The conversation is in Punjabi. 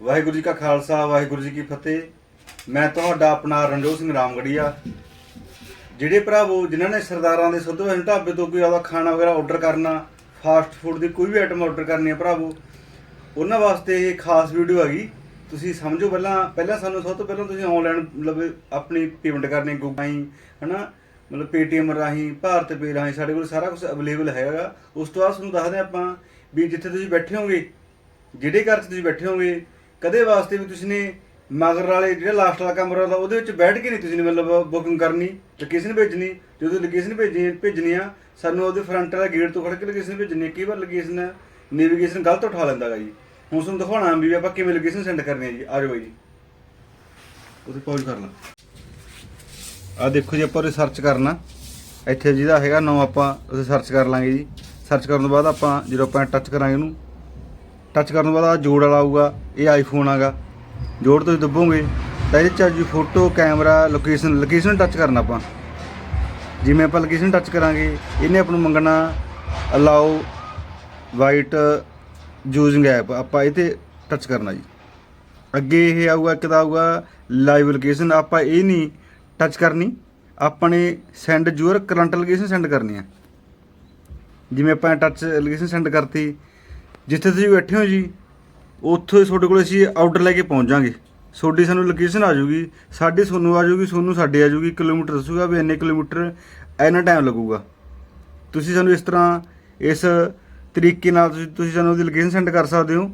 ਵਾਹਿਗੁਰੂ ਜੀ ਕਾ ਖਾਲਸਾ, ਵਾਹਿਗੁਰੂ ਜੀ ਕੀ ਫਤਿਹ। ਮੈਂ ਤੁਹਾਡਾ ਆਪਣਾ ਰਣਜੋਤ ਸਿੰਘ ਰਾਮਗੜੀਆ। ਜਿਹੜੇ ਭਰਾਵੋ, ਜਿਨ੍ਹਾਂ ਨੇ ਸਰਦਾਰਾਂ ਦੇ ਸੁੱਧ ਹੋਏ ਢਾਬੇ ਤੋਂ ਕੋਈ ਆਪਦਾ ਖਾਣਾ ਵਗੈਰਾ ਆਰਡਰ ਕਰਨਾ ਫਾਸਟ ਫੂਡ ਦੀ ਕੋਈ ਵੀ ਆਈਟਮ ਆਰਡਰ ਕਰਨੀ ਹੈ ਭਰਾਵੋ, ਉਹਨਾਂ ਵਾਸਤੇ ਇਹ ਖਾਸ ਵੀਡੀਓ ਹੈਗੀ। ਤੁਸੀਂ ਸਮਝੋ ਪਹਿਲਾਂ ਪਹਿਲਾਂ ਸਾਨੂੰ ਸਭ ਤੋਂ ਪਹਿਲਾਂ ਤੁਸੀਂ ਆਨਲਾਈਨ ਮਤਲਬ ਆਪਣੀ ਪੇਮੈਂਟ ਕਰਨੀ ਗੂਗਲ ਰਾਹੀਂ, ਹਨਾ? ਮਤਲਬ ਪੇਟੀਐਮ ਰਾਹੀਂ, ਭਾਰਤ ਪੇ ਰਾਹੀਂ, ਸਾਡੇ ਕੋਲ ਸਾਰਾ ਕੁਝ ਅਵੇਲੇਬਲ ਹੈਗਾ। ਉਸ ਤੋਂ ਬਾਅਦ ਤੁਹਾਨੂੰ ਦੱਸਦੇ ਹਾਂ ਆਪਾਂ ਵੀ ਜਿੱਥੇ ਤੁਸੀਂ ਬੈਠੇ ਹੋਗੇ ਜਿਹੜੇ ਘਰ 'ਚ ਤੁਸੀਂ ਬੈਠੇ ਹੋਗੇ ਕਦੇ ਵਾਸਤੇ ਵੀ ਤੁਸੀਂ ਨੇ ਮਗਰ ਵਾਲੇ ਜਿਹੜਾ ਲਾਸਟ ਵਾਲਾ ਕਮਰਾ ਦਾ ਉਹਦੇ ਵਿੱਚ ਬੈਠ ਕੇ ਨਹੀਂ ਤੁਸੀਂ ਨੇ ਮਤਲਬ ਬੁਕਿੰਗ ਕਰਨੀ ਲੋਕੇਸ਼ਨ ਭੇਜਣੀ ਜਦੋਂ ਲੋਕੇਸ਼ਨ ਭੇਜਣੀ ਭੇਜਣੀ ਆ, ਸਾਨੂੰ ਉਹਦੇ ਫਰੰਟ ਵਾਲਾ ਗੇਟ ਤੋਂ ਖੜ ਕੇ ਲੋਕੇਸ਼ਨ ਭੇਜਣੀ ਆ। ਕਈ ਵਾਰ ਲੋਕੇਸ਼ਨ ਨੈਵੀਗੇਸ਼ਨ ਗਲਤ ਉਠਾ ਲੈਂਦਾ ਹੈਗਾ ਜੀ। ਹੁਣ ਤੁਹਾਨੂੰ ਦਿਖਾਉਣਾ ਵੀ ਆਪਾਂ ਕਿਵੇਂ ਲੋਕੇਸ਼ਨ ਸੈਂਡ ਕਰਨੀ ਹੈ ਜੀ, ਆ ਜਾਓ ਬਾਈ ਜੀ। ਉਹਦੇ ਪੌਜ਼ ਕਰ ਲਾ ਆ ਦੇਖੋ ਜੀ, ਆਪਾਂ ਉਹਦੇ ਸਰਚ ਕਰਨਾ। ਇੱਥੇ ਜਿਹਦਾ ਹੈਗਾ ਨਾਮ ਆਪਾਂ ਉਹਦੇ ਸਰਚ ਕਰ ਲਾਂਗੇ ਜੀ। ਸਰਚ ਕਰਨ ਤੋਂ ਬਾਅਦ ਆਪਾਂ ਜਦੋਂ ਆਪਾਂ ਟੱਚ ਕਰਾਂਗੇ ਉਹਨੂੰ ਟੱਚ ਕਰਨ ਤੋਂ ਬਾਅਦ ਆ ਜੋੜ ਵਾਲਾ ਆਊਗਾ, ਇਹ ਆਈਫੋਨ ਆਗਾ। ਜੋੜ ਤੁਸੀਂ ਦੱਬੋਗੇ, ਤਾਂ ਇਹਦੇ ਚ ਜੀ photo camera location location touch ਕਰਨਾ ਆਪਾਂ। ਜਿਵੇਂ ਆਪਾਂ ਲੋਕੇਸ਼ਨ ਟੱਚ ਕਰਾਂਗੇ, ਇਹਨੇ ਆਪਾਂ ਨੂੰ ਮੰਗਣਾ ਅਲਾਓ ਵਾਈਟ ਯੂਜ਼ਿੰਗ ਐਪ ਆਪਾਂ ਇਹ ਤੇ ਟੱਚ ਕਰਨਾ ਜੀ। ਅੱਗੇ ਇਹ ਆਊਗਾ, ਇੱਕ ਤਾਂ ਆਊਗਾ ਲਾਈਵ ਲੋਕੇਸ਼ਨ ਆਪਾਂ ਇਹ ਨਹੀਂ ਟੱਚ ਕਰਨੀ। ਆਪਾਂ ਨੇ send your current location send ਕਰਨੀ ਆ। ਜਿਵੇਂ ਆਪਾਂ ਟੱਚ ਲੋਕੇਸ਼ਨ ਸੈਂਡ ਕਰਤੀ ਜਿੱਥੇ ਤੁਸੀਂ ਬੈਠੇ ਹੋ ਜੀ, ਉੱਥੋਂ ਤੁਹਾਡੇ ਕੋਲ ਅਸੀਂ ਆਰਡਰ ਲੈ ਕੇ ਪਹੁੰਚ ਜਾਾਂਗੇ ਤੁਹਾਡੀ ਸਾਨੂੰ ਲੋਕੇਸ਼ਨ ਆ ਜਾਊਗੀ, ਸਾਡੀ ਤੁਹਾਨੂੰ ਆ ਜਾਊਗੀ ਤੁਹਾਨੂੰ ਸਾਡੇ ਆ ਜਾਊਗੀ, ਕਿਲੋਮੀਟਰ ਦੱਸੂਗਾ ਵੀ ਇੰਨੇ ਕਿਲੋਮੀਟਰ ਇੰਨਾ ਟਾਈਮ ਲੱਗੂਗਾ। ਤੁਸੀਂ ਸਾਨੂੰ ਇਸ ਤਰ੍ਹਾਂ, ਇਸ ਤਰੀਕੇ ਨਾਲ ਤੁਸੀਂ ਤੁਸੀਂ ਸਾਨੂੰ ਉਹਦੀ ਲੋਕੇਸ਼ਨ ਸੈਂਡ ਕਰ ਸਕਦੇ ਹੋ।